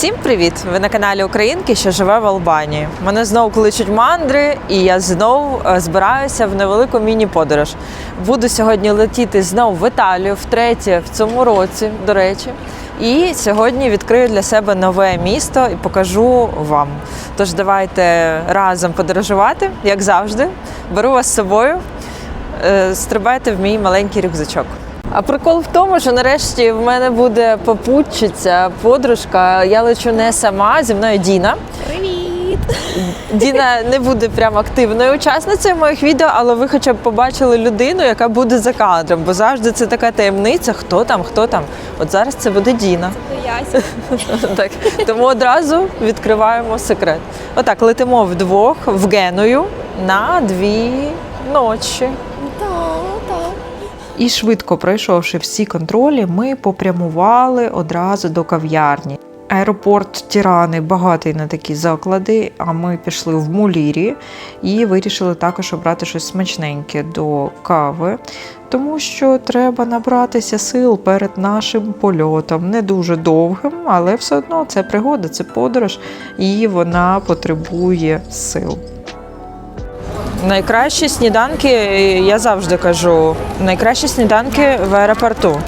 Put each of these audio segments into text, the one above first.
Всім привіт! Ви на каналі Українки, що живе в Албанії. Мене знову кличуть мандри, і я знову е, збираюся в невелику міні-подорож. Буду сьогодні летіти знову в Італію, втретє в цьому році, до речі. І сьогодні відкрию для себе нове місто і покажу вам. Тож давайте разом подорожувати, як завжди. Беру вас з собою, е, стрибайте в мій маленький рюкзачок. А прикол в тому, що нарешті в мене буде попутчиця, подружка. Я лечу не сама, зі мною Діна. Привіт! Діна не буде прям активною учасницею моїх відео, але ви хоча б побачили людину, яка буде за кадром, бо завжди це така таємниця, хто там, хто там. От зараз це буде Діна. Яся. Так, тому одразу відкриваємо секрет. Отак, летимо вдвох в Геную на дві ночі. І швидко пройшовши всі контролі, ми попрямували одразу до кав'ярні. Аеропорт Тірани багатий на такі заклади, а ми пішли в Мулірі і вирішили також обрати щось смачненьке до кави, тому що треба набратися сил перед нашим польотом. Не дуже довгим, але все одно це пригода, це подорож, і вона потребує сил. Найкращі сніданки, я завжди кажу, найкращі сніданки в аеропорту.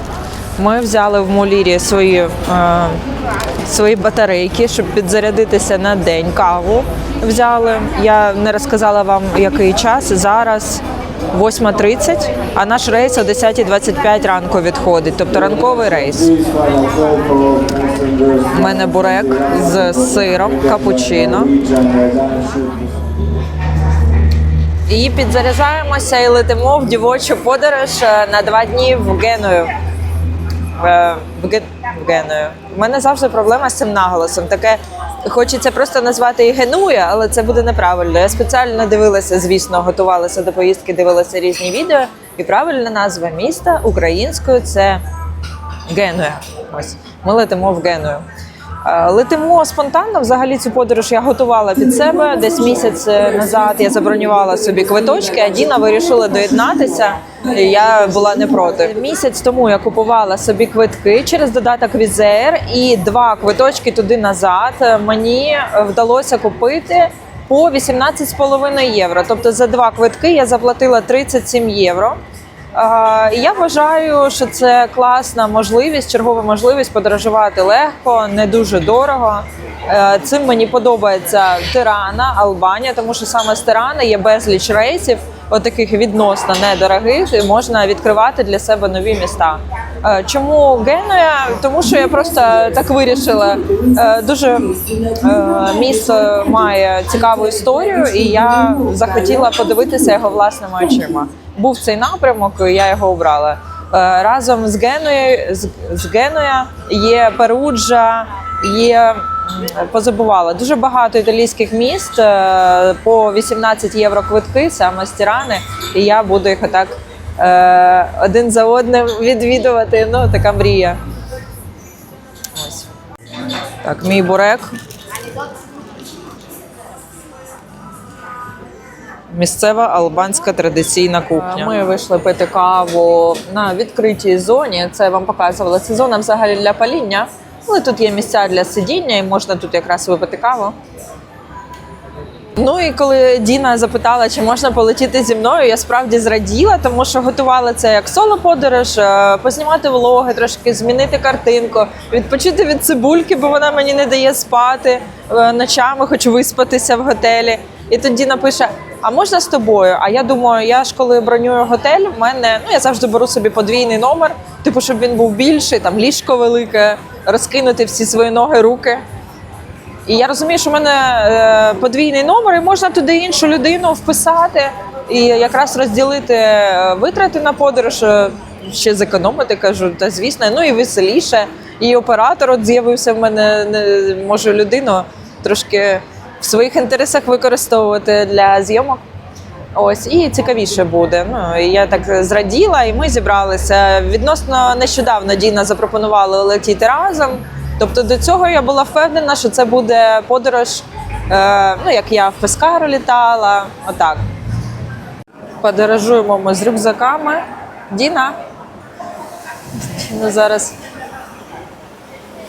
Ми взяли в Молірі свої, е, свої батарейки, щоб підзарядитися на день. Каву взяли. Я не розказала вам, який час. Зараз 8.30, а наш рейс о 10.25 ранку відходить, тобто ранковий рейс. У мене бурек з сиром, капучино. І підзаряджаємося і летимо в дівочу подорож е, на два дні в Геную. Е, В, Ге... в Геную. У мене завжди проблема з цим наголосом. Таке хочеться просто назвати і Генуя, але це буде неправильно. Я спеціально дивилася, звісно, готувалася до поїздки, дивилася різні відео. І правильна назва міста українською це Генуя. Ось ми летимо в Геную. Е, Летимо спонтанно. Взагалі цю подорож я готувала під себе. Десь місяць е, назад я забронювала собі квиточки, а Діна вирішила доєднатися. і Я була не проти. Місяць тому я купувала собі квитки через додаток Візер і два квиточки туди назад. Е, Мені вдалося купити по 18,5 євро. Тобто за два квитки я заплатила 37 євро. Я вважаю, що це класна можливість, чергова можливість подорожувати легко, не дуже дорого. Е, Цим мені подобається Тирана, Албанія, тому що саме з Тирана є безліч рейсів, отаких відносно недорогих, і можна відкривати для себе нові міста. Е, Чому Генуя? Тому що я просто так вирішила. Е, Дуже місто має цікаву історію, і я захотіла подивитися його власними очима. Був цей напрямок, я його обрала. Е, Разом з Генуєю з, з Генуя є Перуджа, є позабувала дуже багато італійських міст е, по 18 євро квитки саме з Тірани, і я буду їх отак е, один за одним відвідувати. Ну така мрія. Ось. Так, мій бурек. Місцева албанська традиційна кухня. Ми вийшли пити каву на відкритій зоні. Це вам показувала. Це зона взагалі для паління. Але тут є місця для сидіння, і можна тут якраз випити каву. Ну і коли Діна запитала, чи можна полетіти зі мною, я справді зраділа, тому що готувала це як соло-подорож, е, познімати влоги, трошки змінити картинку, відпочити від цибульки, бо вона мені не дає спати е, ночами, хочу виспатися в готелі. І Діна пише: А можна з тобою? А я думаю, я ж коли бронюю готель, в мене ну я завжди беру собі подвійний номер, типу, щоб він був більший, там ліжко велике, розкинути всі свої ноги, руки. І я розумію, що в мене е, подвійний номер, і можна туди іншу людину вписати і якраз розділити е, витрати на подорож, е, ще зекономити, кажу, та звісно, ну і веселіше. І оператор от з'явився в мене, не можу людину трошки в своїх інтересах використовувати для зйомок. Ось і цікавіше буде. Ну я так зраділа, і ми зібралися. Відносно нещодавно Діна запропонувала летіти разом. Тобто до цього я була впевнена, що це буде подорож, е, ну як я в Пескару літала, отак. Подорожуємо ми з рюкзаками. Діна. Діна зараз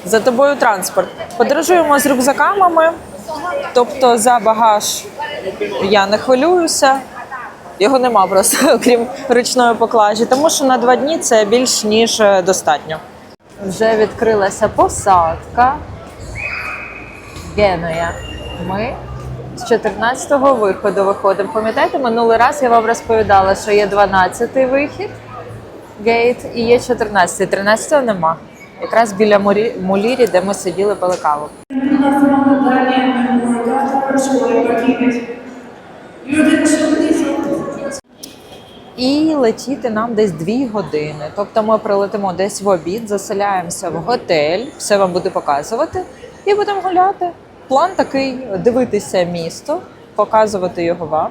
За тобою транспорт. Подорожуємо з рюкзаками. ми. Тобто за багаж я не хвилююся. Його нема просто, окрім ручної поклажі, тому що на два дні це більш ніж е, достатньо. Вже відкрилася посадка. Генуя. Ми з 14-го виходу виходимо. Пам'ятаєте, минулий раз я вам розповідала, що є 12-й вихід гейт і є 14-й. 13-го нема. Якраз біля Мулірі, де ми сиділи, пили каву. І летіти нам десь дві години. Тобто ми прилетимо десь в обід, заселяємося в готель, все вам буду показувати, і будемо гуляти. План такий: дивитися місто, показувати його вам,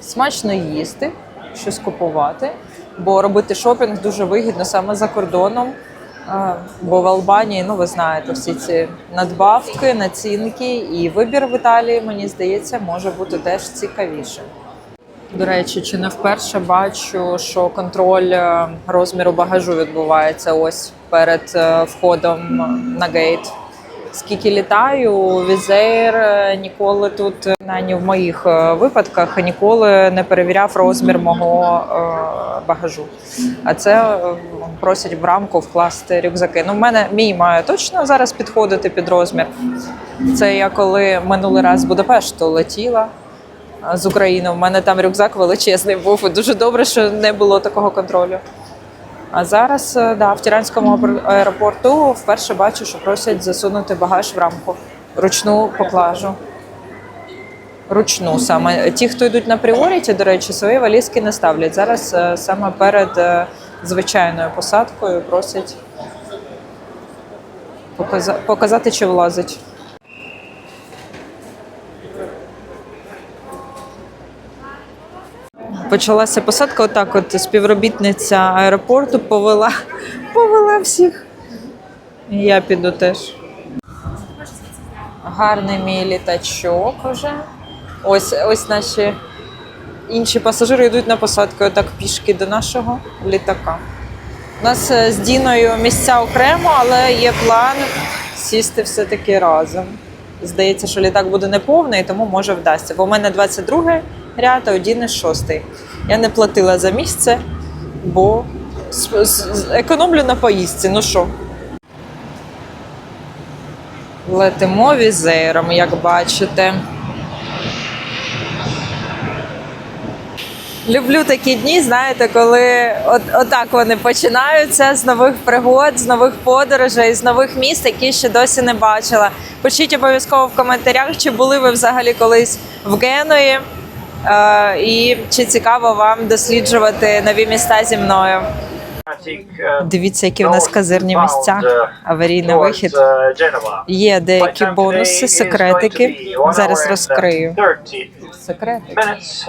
смачно їсти, щось купувати. Бо робити шопінг дуже вигідно саме за кордоном. Бо в Албанії, ну ви знаєте, всі ці надбавки, націнки і вибір в Італії, мені здається, може бути теж цікавішим. До речі, чи не вперше бачу, що контроль е, розміру багажу відбувається ось перед е, входом на гейт. Скільки літаю, візейр е, ніколи тут, е, навіть в моїх е, випадках, ніколи не перевіряв розмір мого е, багажу. А це е, просять в рамку вкласти рюкзаки. Ну, в мене мій має точно зараз підходити під розмір. Це я коли минулий раз Будапешту летіла з України. У мене там рюкзак величезний був. Дуже добре, що не було такого контролю. А зараз е, да, в Тіранському аеропорту вперше бачу, що просять засунути багаж в рамку, ручну поклажу. Ручну саме. Ті, хто йдуть на пріоріті, до речі, свої валізки не ставлять. Зараз е, саме перед е, звичайною посадкою просять показати, чи влазить. Почалася посадка. Отак, от співробітниця аеропорту повела, повела всіх. Я піду теж. Гарний мій літачок вже. Ось, ось наші інші пасажири йдуть на посадку отак пішки до нашого літака. У нас е, з Діною місця окремо, але є план сісти все-таки разом. Здається, що літак буде неповний, тому може вдасться. Бо в мене 22 ряд, а у Діни 6. Я не платила за місце, бо економлю на поїздці. Ну що? Летимо візером, як бачите. Люблю такі дні, знаєте, коли от, отак вони починаються з нових пригод, з нових подорожей, з нових міст, які ще досі не бачила. Пишіть обов'язково в коментарях, чи були ви взагалі колись в Генуї, е, і чи цікаво вам досліджувати нові міста зі мною. Дивіться, які в нас казирні місця. Аварійний вихід. Є деякі бонуси, секретики. Зараз розкрию. Секретики.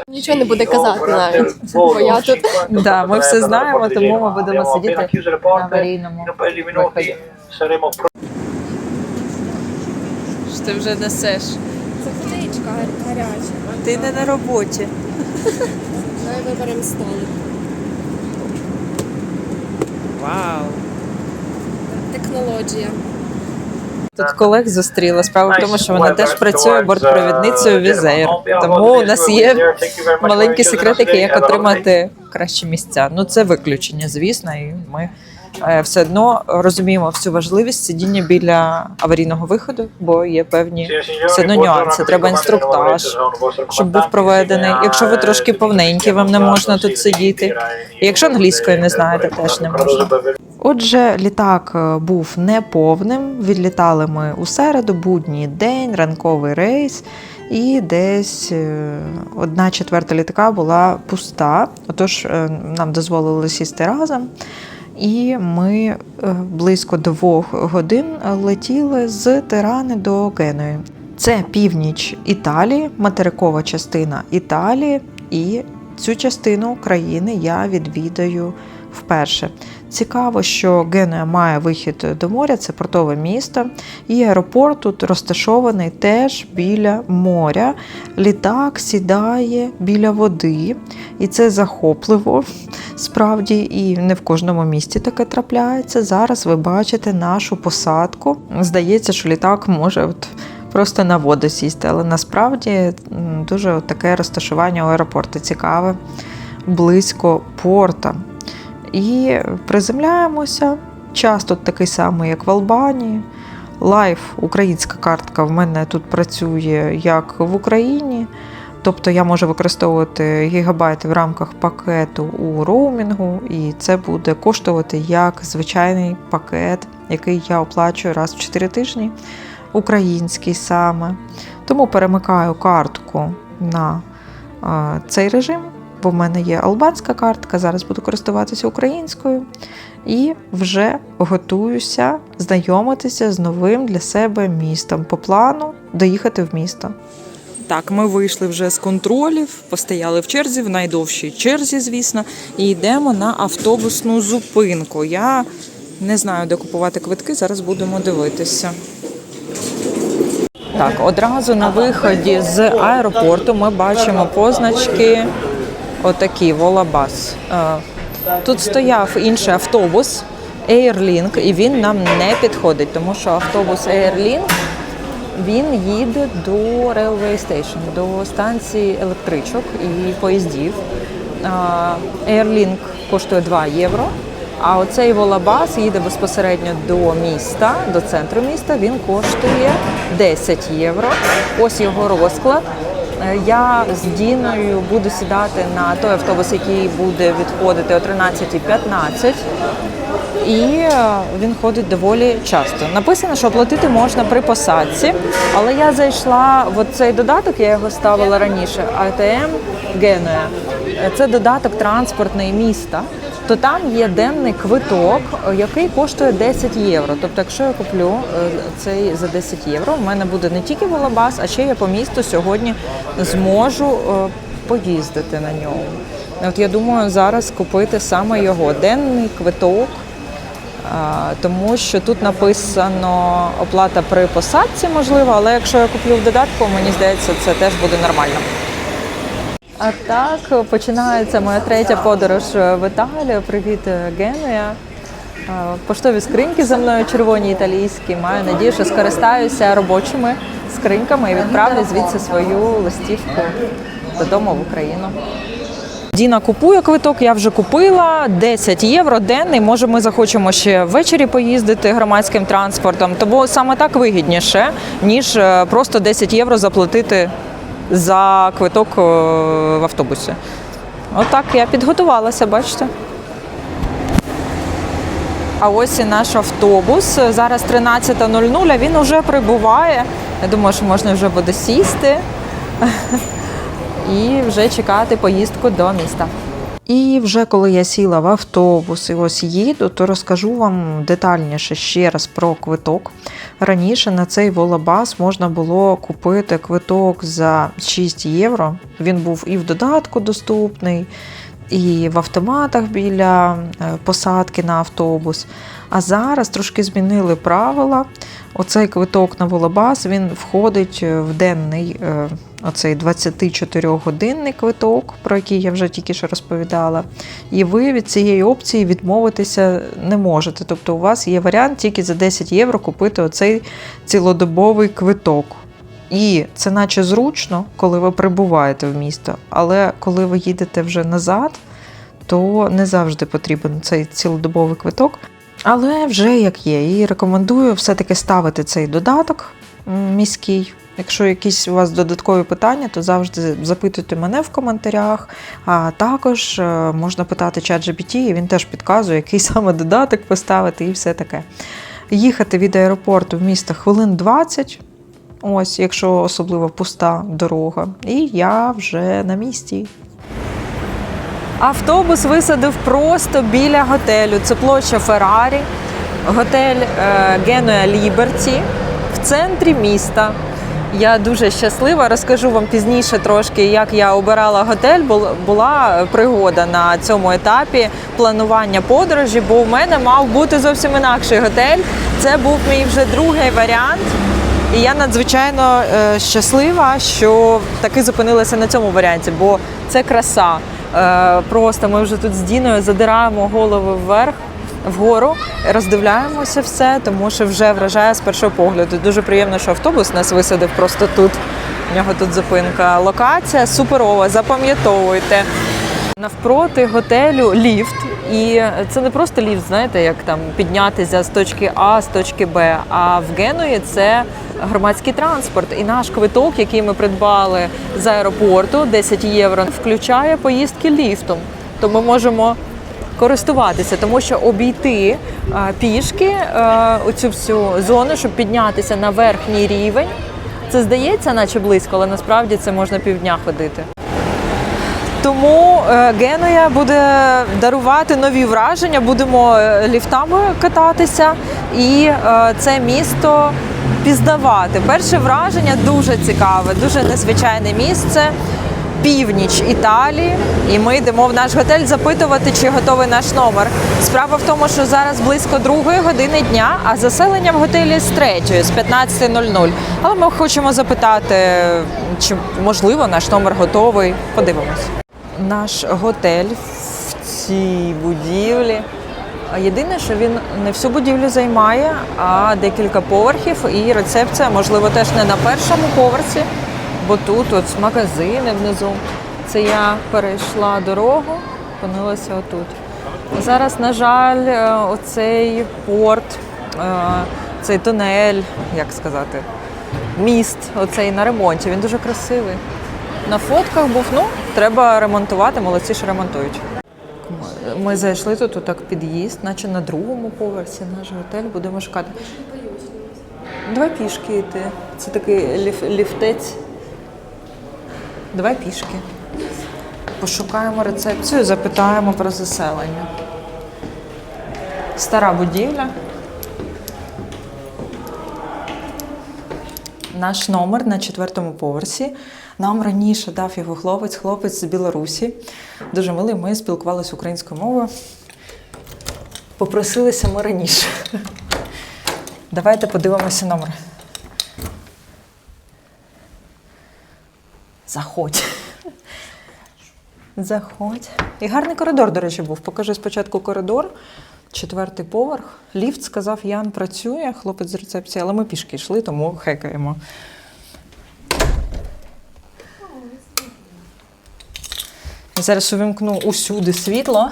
Нічого не буде казати навіть, бо я тут. Да, ми все знаємо, тому ми будемо сидіти на аварійному виході. Що ти вже несеш? Це водичка гаряча. Ти не на роботі. Давай виберемо столик. Вау. Технологія. Тут колег зустріла. Справа в тому, що вона теж працює бортпровідницею Візеєр. Тому у нас є маленькі секретики, як отримати кращі місця. Ну це виключення, звісно, і ми все одно розуміємо всю важливість сидіння біля аварійного виходу, бо є певні все одно нюанси. Треба інструктаж, щоб був проведений. Якщо ви трошки повненькі, вам не можна тут сидіти. І якщо англійської не знаєте, теж не можна. Отже, літак е, був неповним. Відлітали ми у середу, будній день, ранковий рейс, і десь е, одна четверта літака була пуста. Отож, е, нам дозволили сісти разом. І ми е, близько двох годин летіли з Тирани до Генуї. Це північ Італії, материкова частина Італії, і цю частину країни я відвідаю вперше. Цікаво, що Генуя має вихід до моря, це портове місто, і аеропорт тут розташований теж біля моря. Літак сідає біля води, і це захопливо. Справді, і не в кожному місті таке трапляється. Зараз ви бачите нашу посадку. Здається, що літак може от просто на воду сісти, але насправді дуже таке розташування у аеропорту цікаве, близько порта. І приземляємося. Час тут такий самий, як в Албанії. Лайф, українська картка в мене тут працює як в Україні. Тобто я можу використовувати гігабайти в рамках пакету у роумінгу, і це буде коштувати як звичайний пакет, який я оплачую раз в 4 тижні, український саме. Тому перемикаю картку на е, цей режим, бо в мене є албанська картка, зараз буду користуватися українською. І вже готуюся знайомитися з новим для себе містом. По плану доїхати в місто. Так, ми вийшли вже з контролів, постояли в черзі, в найдовшій черзі, звісно, і йдемо на автобусну зупинку. Я не знаю, де купувати квитки, зараз будемо дивитися. Так, одразу на виході з аеропорту ми бачимо позначки отакі Волабас. Е, Тут стояв інший автобус Airlink, і він нам не підходить, тому що автобус Airlink він їде до Railway Station, до станції електричок і поїздів. А, Airlink коштує 2 євро. А оцей волабас їде безпосередньо до міста, до центру міста. Він коштує 10 євро. Ось його розклад. Я з Діною буду сідати на той автобус, який буде відходити о 13.15. І е, він ходить доволі часто. Написано, що оплатити можна при посадці, але я зайшла в цей додаток, я його ставила раніше. Genua. Е, Це додаток транспортний міста. То там є денний квиток, е, який коштує 10 євро. Тобто, якщо я куплю е, цей за 10 євро, в мене буде не тільки волобас, а ще я по місту сьогодні зможу е, поїздити на ньому. От я думаю, зараз купити саме його денний квиток. Тому що тут написано оплата при посадці, можливо, але якщо я куплю в додатку, мені здається, це теж буде нормально. А так починається моя третя подорож в Італію. Привіт, Генуя. Поштові скриньки за мною червоні італійські. Маю надію, що скористаюся робочими скриньками і відправлю звідси свою листівку додому в Україну. Діна купує квиток, я вже купила 10 євро денний. Може, ми захочемо ще ввечері поїздити громадським транспортом. Тому саме так вигідніше, ніж е, просто 10 євро заплатити за квиток е, в автобусі. Отак я підготувалася, бачите. А ось і наш автобус. Зараз 13.00, він вже прибуває. Я думаю, що можна вже буде сісти і вже чекати поїздку до міста. І вже коли я сіла в автобус і ось їду, то розкажу вам детальніше ще раз про квиток. Раніше на цей волобас можна було купити квиток за 6 євро. Він був і в додатку доступний, і в автоматах біля е, посадки на автобус. А зараз трошки змінили правила. Оцей квиток на волобас він входить в денний е, оцей 24-годинний квиток, про який я вже тільки що розповідала. І ви від цієї опції відмовитися не можете. Тобто у вас є варіант тільки за 10 євро купити оцей цілодобовий квиток. І це наче зручно, коли ви прибуваєте в місто, але коли ви їдете вже назад, то не завжди потрібен цей цілодобовий квиток. Але вже як є, і рекомендую все-таки ставити цей додаток міський. Якщо якісь у вас додаткові питання, то завжди запитуйте мене в коментарях. А також е, можна питати чат GPT, і він теж підказує, який саме додаток поставити і все таке. Їхати від аеропорту в місто хвилин 20, ось, якщо особливо пуста дорога. І я вже на місці. Автобус висадив просто біля готелю. Це площа Феррарі, готель е, Генуя Ліберті в центрі міста. Я дуже щаслива. Розкажу вам пізніше трошки, як я обирала готель. Бул- Була пригода на цьому етапі планування подорожі, бо у мене мав бути зовсім інакший готель. Це був мій вже другий варіант. І я надзвичайно е, щаслива, що таки зупинилася на цьому варіанті, бо це краса. Е, просто ми вже тут з Діною задираємо голови вверх. Вгору роздивляємося все, тому що вже вражає з першого погляду. Дуже приємно, що автобус нас висадив просто тут. У нього тут зупинка. Локація суперова, запам'ятовуйте. Навпроти готелю ліфт, і це не просто ліфт, знаєте, як там піднятися з точки А з точки Б. А в Генуї це громадський транспорт. І наш квиток, який ми придбали з аеропорту, 10 євро, включає поїздки ліфтом. То ми можемо користуватися, тому що обійти е, пішки е, оцю всю зону, щоб піднятися на верхній рівень. Це здається, наче близько, але насправді це можна півдня ходити. Тому е, Генуя буде дарувати нові враження. Будемо ліфтами кататися і це місто пізнавати. Перше враження дуже цікаве, дуже незвичайне місце. Північ Італії, і ми йдемо в наш готель запитувати, чи готовий наш номер. Справа в тому, що зараз близько другої години дня, а заселення в готелі з третьої, з 15.00. Але ми хочемо запитати, чи можливо наш номер готовий. Подивимось. Наш готель в цій будівлі. Єдине, що він не всю будівлю займає, а декілька поверхів, і рецепція, можливо, теж не на першому поверсі, бо тут от магазини внизу. Це я перейшла дорогу, опинилася отут. Зараз, на жаль, е, оцей порт, е, цей тунель, як сказати, міст, оцей на ремонті. Він дуже красивий. На фотках був, ну, треба ремонтувати, молодці ж ремонтують. Ми зайшли тут, отак під'їзд, наче на другому поверсі наш готель, будемо шукати. Давай пішки йти. Це такий ліф, ліфтець. Давай пішки. Пошукаємо рецепцію, запитаємо про заселення. Стара будівля. Наш номер на четвертому поверсі. Нам раніше дав його хлопець, хлопець з Білорусі. Дуже милий, ми спілкувалися українською мовою. Попросилися ми раніше. Давайте подивимося номер. Заходь. Заходь. І гарний коридор, до речі, був. Покажи спочатку коридор, четвертий поверх. Ліфт сказав, Ян працює, хлопець з рецепції, але ми пішки йшли, тому хекаємо. Я Зараз увімкну усюди світло.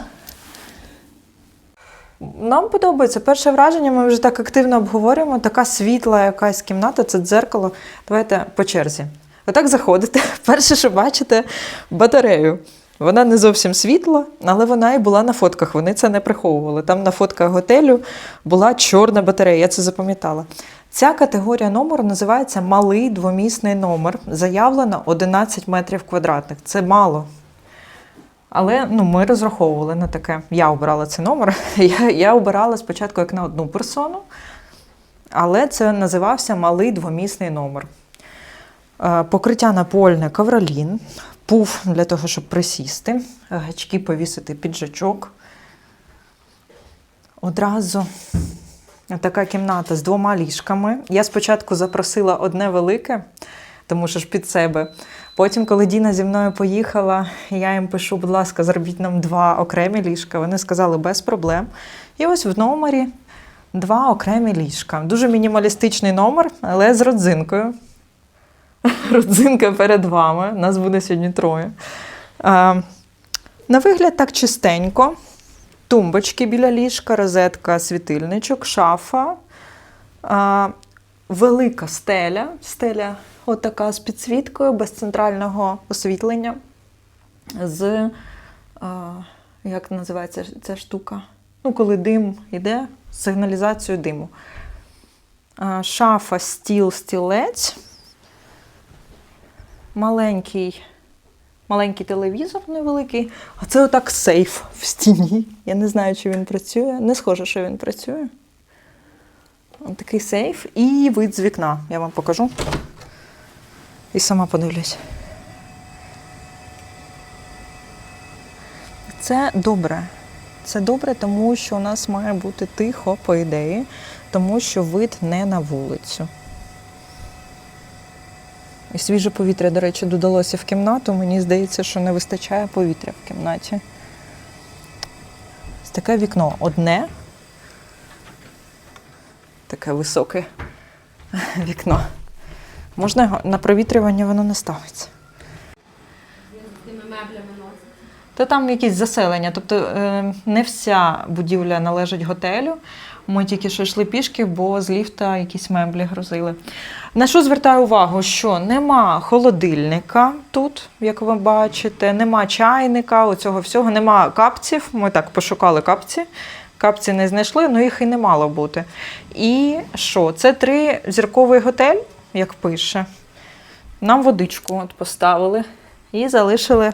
Нам подобається перше враження. Ми вже так активно обговорюємо. Така світла якась кімната, це дзеркало. Давайте по черзі. Отак заходите. Перше, що бачите, батарею. Вона не зовсім світла, але вона і була на фотках. Вони це не приховували. Там на фотках готелю була чорна батарея, я це запам'ятала. Ця категорія номеру називається малий двомісний номер. Заявлено 11 метрів квадратних. Це мало. Але ну, ми розраховували на таке. Я обирала цей номер. Я, я обирала спочатку як на одну персону, але це називався малий двомісний номер. Е, Покриття напольне ковролін, пуф для того, щоб присісти, гачки повісити піджачок. Одразу така кімната з двома ліжками. Я спочатку запросила одне велике, тому що ж під себе. Потім, коли Діна зі мною поїхала, я їм пишу, будь ласка, зробіть нам два окремі ліжка. Вони сказали без проблем. І ось в номері два окремі ліжка. Дуже мінімалістичний номер, але з родзинкою. Родзинка перед вами. Нас буде сьогодні троє. На вигляд так чистенько. Тумбочки біля ліжка, розетка, світильничок, шафа. Велика стеля. Стеля отака з підсвіткою, без центрального освітлення. З, як називається ця штука? Ну, коли дим йде, з сигналізацією диму. Шафа, стіл, стілець. Маленький, маленький телевізор невеликий. А це отак сейф в стіні. Я не знаю, чи він працює. Не схоже, що він працює. Ось такий сейф і вид з вікна. Я вам покажу. І сама подивлюсь. Це добре. Це добре, тому що у нас має бути тихо, по ідеї, тому що вид не на вулицю. І свіже повітря, до речі, додалося в кімнату. Мені здається, що не вистачає повітря в кімнаті. Ось таке вікно одне. Таке високе вікно. Можна його на провітрювання воно не ставиться. Та там якісь заселення. Тобто е, не вся будівля належить готелю. Ми тільки що йшли пішки, бо з ліфта якісь меблі грузили. На що звертаю увагу, що нема холодильника тут, як ви бачите, нема чайника, оцього всього, нема капців. Ми так пошукали капці. Капці не знайшли, але їх і не мало бути. І що? Це три зірковий готель, як пише. Нам водичку от поставили і залишили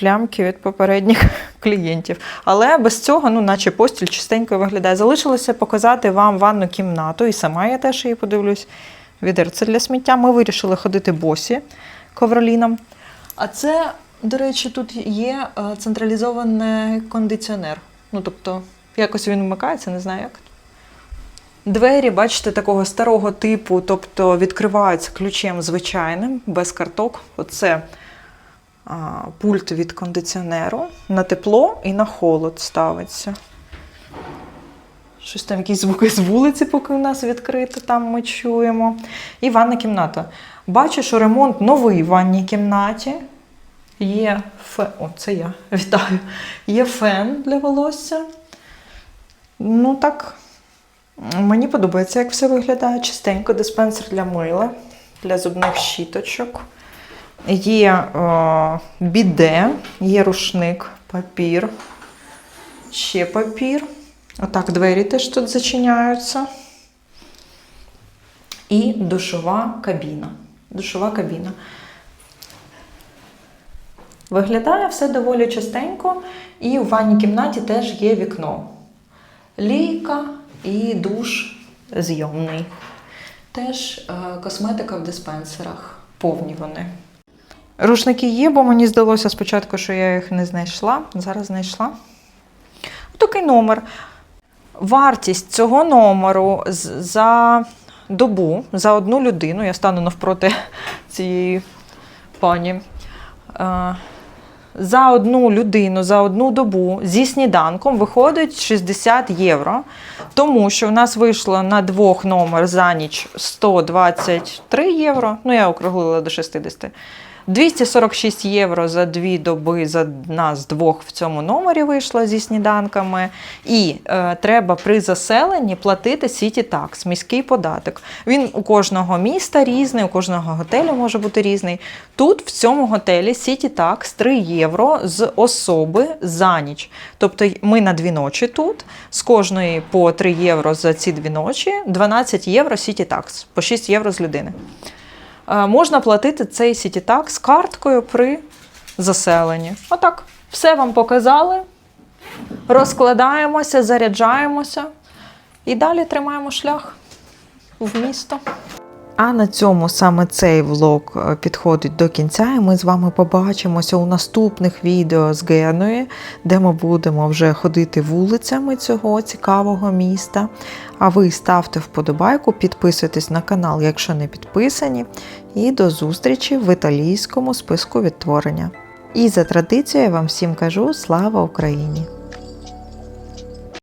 плямки від попередніх клієнтів. Але без цього, ну, наче постіль чистенько виглядає. Залишилося показати вам ванну кімнату, і сама я теж її подивлюсь. Відерце для сміття. Ми вирішили ходити босі ковроліном. А це, до речі, тут є е, централізований кондиціонер. Ну, тобто, якось він вмикається, не знаю як. Двері, бачите, такого старого типу, тобто відкриваються ключем звичайним, без карток. Оце пульт від кондиціонеру на тепло і на холод ставиться. Щось там, якісь звуки з вулиці, поки у нас відкрито, там ми чуємо. І ванна кімната. Бачу, що ремонт новий в ванній кімнаті. Є фен. О, це я вітаю. Є фен для волосся. Ну так, мені подобається, як все виглядає. Чистенько диспенсер для мила, для зубних щіточок. Є е, біде, є рушник, папір, ще папір. Отак двері теж тут зачиняються. І душова кабіна. Душова кабіна. Виглядає все доволі частенько, і у ванній кімнаті теж є вікно. Лійка і душ зйомний. Теж е, косметика в диспенсерах. Повні вони. Рушники є, бо мені здалося спочатку, що я їх не знайшла. Зараз знайшла. Такий номер. Вартість цього номеру за добу, за одну людину, я стану навпроти цієї пані. Е, За одну людину, за одну добу зі сніданком виходить 60 євро. Тому що в нас вийшло на двох номер за ніч 123 євро. Ну, я округлила до 60. 246 євро за дві доби за нас двох в цьому номері вийшло зі сніданками. І е, треба при заселенні платити City Tax, міський податок. Він у кожного міста різний, у кожного готелю може бути різний. Тут в цьому готелі City Tax 3 євро з особи за ніч. Тобто ми на дві ночі тут, з кожної по 3 євро за ці дві ночі, 12 євро City Tax, по 6 євро з людини. Е, можна платити цей сітітак з карткою при заселенні. Отак, все вам показали. Розкладаємося, заряджаємося і далі тримаємо шлях в місто. А на цьому саме цей влог е, підходить до кінця, і ми з вами побачимося у наступних відео з Генуї, де ми будемо вже ходити вулицями цього цікавого міста. А ви ставте вподобайку, підписуйтесь на канал, якщо не підписані. І до зустрічі в італійському списку відтворення. І за традицією я вам всім кажу слава Україні!